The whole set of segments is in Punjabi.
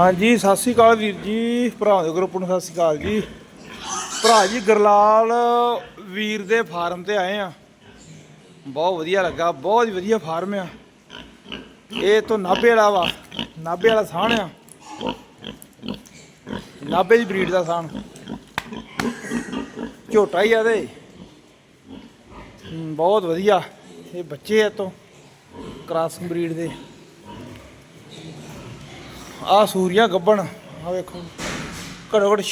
ਹਾਂਜੀ, ਸਤਿ ਸ੍ਰੀ ਅਕਾਲ ਵੀਰ ਜੀ। ਭਰਾ ਦੇ ਗਰੁੱਪ ਨੂੰ ਸਤਿ ਸ੍ਰੀ ਅਕਾਲ ਜੀ। ਭਰਾ ਜੀ, ਗਰਲਾਲ ਵੀਰ ਦੇ ਫਾਰਮ ਤੇ ਆਏ ਆ। ਬਹੁਤ ਵਧੀਆ ਲੱਗਾ, ਬਹੁਤ ਹੀ ਵਧੀਆ ਫਾਰਮ ਆ। ਇਹ ਤੋਂ ਨਾਭੇ ਵਾਲਾ ਵਾ, ਨਾਭੇ ਵਾਲਾ ਸਾਣ ਆ। ਨਾਭੇ ਦੀ ਬਰੀਡ ਦਾ ਸਾਣ ਝੋਟਾ ਹੀ ਆ ਤੇ ਬਹੁਤ ਵਧੀਆ। ਇਹ ਬੱਚੇ ਆ ਤੋਂ ਕ੍ਰਾਸਿੰਗ ਬਰੀਡ ਦੇ। ਆ ਸੂਰੀਆਂ ਗੱਬਣ ਆ ਵੇਖੋ। ਘੱਟੋ ਘੱਟ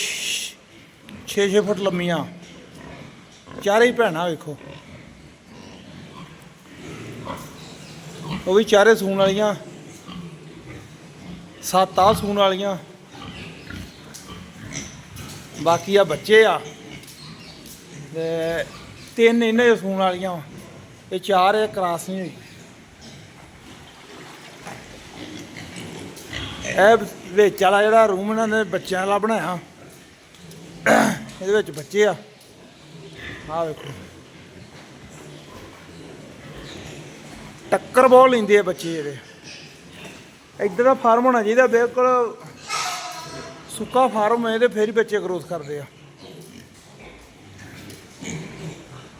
6-6 ਫੁੱਟ ਲੰਮੀਆਂ। ਚਾਰੇ ਹੀ ਭੈਣਾਂ ਵੇਖੋ। ਉਹ ਵੀ ਚਾਰੇ ਸੂਣ ਵਾਲੀਆਂ। ਸੱਤ ਆ ਸੂਣ ਵਾਲੀਆਂ। ਬਾਕੀ ਆ ਬੱਚੇ ਆ। ਤੇ ਤਿੰਨ ਇਹਨਾਂ ਦੇ ਸੂਣ ਵਾਲੀਆਂ। ਇਹ ਚਾਰ ਇਹ ਕਰਾਸ ਨਹੀਂ ਹੋਈ। ਇਹ ਵਿੱਚ ਵਾਲਾ ਜਿਹੜਾ ਰੂਮ ਇਹਨਾਂ ਨੇ ਬੱਚਿਆਂ ਵਾਲਾ ਬਣਾਇਆ। ਇਹਦੇ ਵਿੱਚ ਬੱਚੇ ਆ। ਆਹ ਵੇਖੋ। ਟੱਕਰ ਬਹੁਤ ਲੈਂਦੇ ਆ ਬੱਚੇ ਜਿਹੜੇ ਇੱਧਰ ਦਾ ਫਾਰਮ ਹੋਣਾ ਚਾਹੀਦਾ, ਬਿਲਕੁਲ ਸੁੱਕਾ ਫਾਰਮ ਹੈ ਤੇ ਫੇਰ ਹੀ ਬੱਚੇ ਗਰੋਥ ਕਰਦੇ ਆ।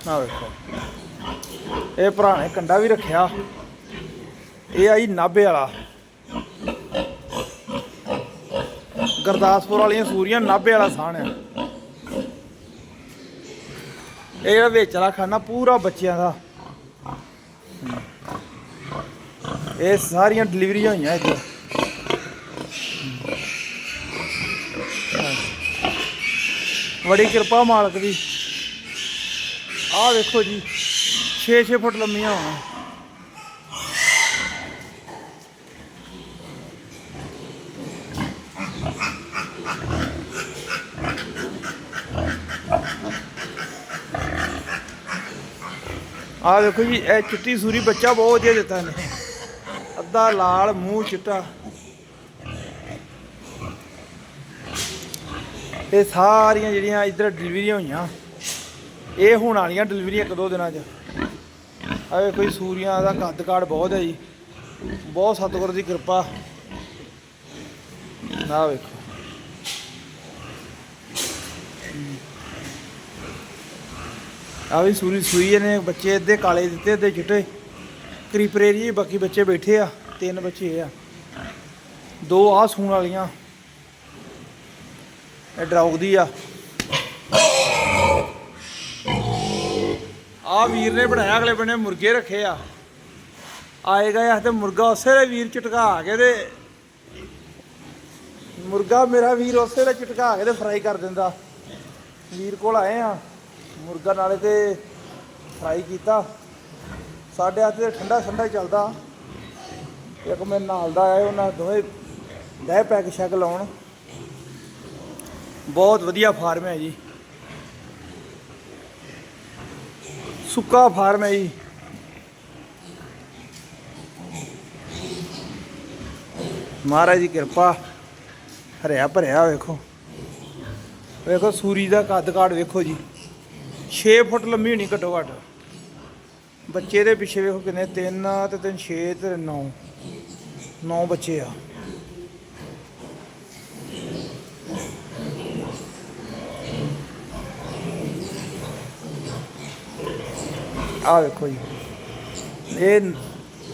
ਆਹ ਵੇਖੋ। ਇਹ ਭਰਾ ਨੇ ਕੰਡਾ ਵੀ ਰੱਖਿਆ। ਇਹ ਆਈ ਨਾਭੇ ਵਾਲਾ। ਗੁਰਦਾਸਪੁਰ ਵਾਲੀਆਂ ਸੂਰੀਆਂ ਨਾਭੇ ਵਾਲਾ ਸਾਣ ਆ। ਇਹ ਜਿਹੜਾ ਵਿੱਚ ਖਾਣਾ ਪੂਰਾ ਬੱਚਿਆਂ ਦਾ। ਇਹ ਸਾਰੀਆਂ ਡਿਲੀਵਰੀਆਂ ਹੋਈਆਂ ਇੱਥੇ। ਬੜੀ ਕਿਰਪਾ ਮਾਲਕ ਦੀ। ਆਹ ਵੇਖੋ ਜੀ 6-6 ਫੁੱਟ ਲੰਮੀਆਂ ਹੋਣ ਆਹ ਵੇਖੋ ਜੀ, ਇਹ ਚਿੱਟੀ ਸੂਰੀ ਬੱਚਾ ਬਹੁਤ ਵਧੀਆ ਦਿੱਤਾ ਨੇ ਅੱਧਾ ਲਾਲ, ਮੂੰਹ ਚਿੱਟਾ। ਇਹ ਸਾਰੀਆਂ ਜਿਹੜੀਆਂ ਇੱਧਰ ਡਿਲੀਵਰੀਆਂ ਹੋਈਆਂ, ਇਹ ਹੁਣ ਵਾਲੀਆਂ ਡਿਲੀਵਰੀਆਂ ਇੱਕ ਦੋ ਦਿਨਾਂ 'ਚ। ਆ ਵੇਖੋ ਜੀ, ਸੂਰੀਆਂ ਦਾ ਕੱਦ ਕਾੜ ਬਹੁਤ ਹੈ ਜੀ। ਬਹੁਤ ਸਤਿਗੁਰ ਦੀ ਕਿਰਪਾ। ਆ ਵੇਖੋ। ਆ ਵੀ ਸੂਰੀ ਸੂਈ ਨੇ ਬੱਚੇ ਅੱਧੇ ਕਾਲੇ ਦਿੱਤੇ ਅੱਧੇ ਚਿੱਟੇ। ਕਰੀਪਰੇ ਜੀ ਬਾਕੀ ਬੱਚੇ ਬੈਠੇ ਆ, ਤਿੰਨ ਬੱਚੇ ਆ। ਦੋ ਆ ਸੂਣ ਵਾਲੀਆਂ। ਇਹ ਡਰਾਉਗਦੀ ਆ। ਆ ਵੀਰ ਨੇ ਬਣਾਇਆ, ਅਗਲੇ ਬੰਨੇ ਮੁਰਗੇ ਰੱਖੇ ਆ। ਆਏਗਾ ਯਾ ਤੇ ਮੁਰਗਾ ਉਸੇ ਵੇਲੇ ਵੀਰ ਚਟਕਾ ਕੇ ਤੇ ਮੁਰਗਾ ਮੇਰਾ ਵੀਰ ਉਸੇ ਵੇਲੇ ਚਟਕਾ ਕੇ ਤੇ ਫਰਾਈ ਕਰ ਦਿੰਦਾ। ਵੀਰ ਕੋਲ ਆਏ ਆ। ਮੁਰਗਾ ਨਾਲੇ ਤੇ ਫਰਾਈ ਕੀਤਾ। ਸਾਡੇ ਹੱਥ ਤੇ ਠੰਡਾ ਠੰਡਾ ਹੀ ਚੱਲਦਾ। ਇੱਕ ਮੇਰੇ ਨਾਲ ਦਾ ਆਇਆ, ਉਹਨਾਂ ਦੋਵੇਂ ਡੈ ਪੈਕ ਸ਼ੈਕ ਲਾਉਣ। ਬਹੁਤ ਵਧੀਆ ਫਾਰਮ ਹੈ ਜੀ। ਸੁੱਕਾ ਫਾਰਮ ਹੈ ਜੀ। ਮਹਾਰਾਜ ਦੀ ਕਿਰਪਾ, ਹਰਿਆ ਭਰਿਆ ਵੇਖੋ। ਵੇਖੋ ਸੂਰੀ ਦਾ ਕੱਦ ਕਾੜ ਵੇਖੋ ਜੀ। 6 ਫੁੱਟ ਲੰਮੀ ਹੋਣੀ ਘੱਟੋ ਘੱਟ। ਬੱਚੇ ਦੇ ਪਿੱਛੇ ਵੇਖੋ ਕਿੰਨੇ 3 ਤੇ 3 6 ਤੇ 9 9 ਬੱਚੇ ਆ। ਆ ਵੇਖੋ ਜੀ। ਇਹ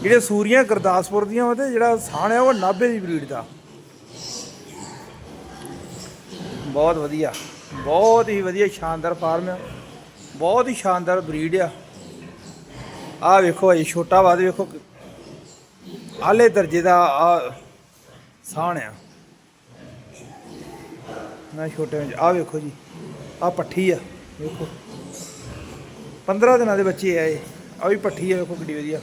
ਜਿਹੜੇ ਸੂਰੀਆਂ ਗੁਰਦਾਸਪੁਰ ਦੀਆਂ ਉਹ ਤੇ ਜਿਹੜਾ ਸਾਣ ਆ, ਉਹ ਨਾਭੇ ਦੀ ਬਰੀਡ ਦਾ। ਬਹੁਤ ਵਧੀਆ, ਬਹੁਤ ਹੀ ਵਧੀਆ, ਸ਼ਾਨਦਾਰ ਫਾਰਮ ਆ। ਬਹੁਤ ਹੀ ਸ਼ਾਨਦਾਰ ਬਰੀਡ ਆ। ਆ ਵੇਖੋ ਇਹ ਛੋਟਾ ਬਾਦ ਵੇਖੋ ਆਲੇ ਦਰਜੇ ਦਾ ਆ ਸਾਣ ਆ। ਨਾ ਛੋਟੇ ਵਿੱਚ ਆ ਵੇਖੋ ਜੀ ਆ ਪੱਠੀ ਆ, ਵੇਖੋ। 15 ਦਿਨਾਂ ਦੇ ਬੱਚੇ ਆ ਇਹ ਆ ਵੀ ਪੱਠੀ ਆ, ਵੇਖੋ ਕਿੱਡੀ ਵਧੀਆ।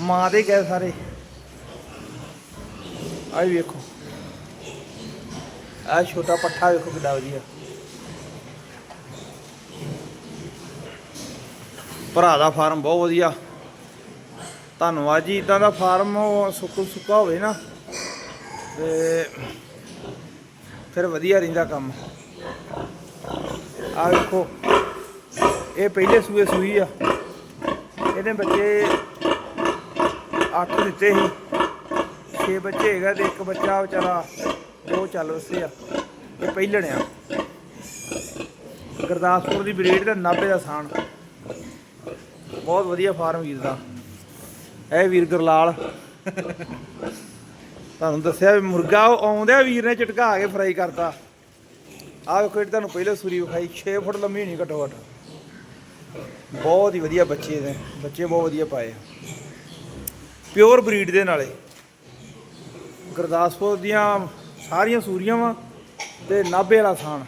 ਮਾਂ ਦੇ ਗਏ ਸਾਰੇ। ਆ ਵੀ ਵੇਖੋ। ਆ ਛੋਟਾ ਪੱਠਾ ਵੇਖੋ ਕਿੱਡਾ ਵਧੀਆ। ਭਰਾ ਦਾ ਫਾਰਮ ਬਹੁਤ ਵਧੀਆ। ਧੰਨਵਾਦ ਜੀ ਇਦਾਂ ਦਾ ਫਾਰਮ ਸੁੱਕ ਸੁੱਕਾ ਹੋਵੇ ਨਾ, ਤੇ ਫਿਰ ਵਧੀਆ ਰਹਿੰਦਾ ਕੰਮ। ਆ ਵੇਖੋ, ਇਹ ਪਹਿਲੇ ਸੂਏ ਸੂਈ ਆ। ਇਹਦੇ ਬੱਚੇ ਅੱਠ ਦਿੱਤੇ ਸੀ। ਛੇ ਬੱਚੇ ਹੈਗਾ ਤੇ ਇੱਕ ਬੱਚਾ ਵਿਚਾਰਾ ਉਹ ਚੱਲ ਵਸੇ ਆ। ਇਹ ਪਹਿਲਣ ਆ। ਗੁਰਦਾਸਪੁਰ ਦੀ ਬਰੀਡ ਦਾ ਨਾਭੇ ਦਾ ਸਾਨ ਬਹੁਤ ਵਧੀਆ ਫਾਰਮ ਵੀਰ ਦਾ। ਇਹ ਵੀਰ ਗੁਰਲਾਲ। ਤੁਹਾਨੂੰ ਦੱਸਿਆ ਵੀ ਮੁਰਗਾ ਉਹ ਆਉਂਦਿਆ ਵੀਰ ਨੇ ਝਟਕਾ ਕੇ ਫਰਾਈ ਕਰਤਾ। ਆਹ ਵੇਖੋ ਜਿਹੜੀ ਤੁਹਾਨੂੰ ਪਹਿਲੇ ਸੂਰੀ ਵਿਖਾਈ। 6 ਫੁੱਟ ਲੰਮੀ ਹੋਣੀ ਘੱਟੋ ਘੱਟ ਬਹੁਤ ਹੀ ਵਧੀਆ ਬੱਚੇ ਨੇ। ਬੱਚੇ ਬਹੁਤ ਵਧੀਆ ਪਾਏ ਪਿਓਰ ਬਰੀਡ ਦੇ ਨਾਲੇ। ਗੁਰਦਾਸਪੁਰ ਦੀਆਂ ਸਾਰੀਆਂ ਸੂਰੀਆਂ ਵਾ ਤੇ ਨਾਭੇ ਵਾਲਾ ਥਾਨ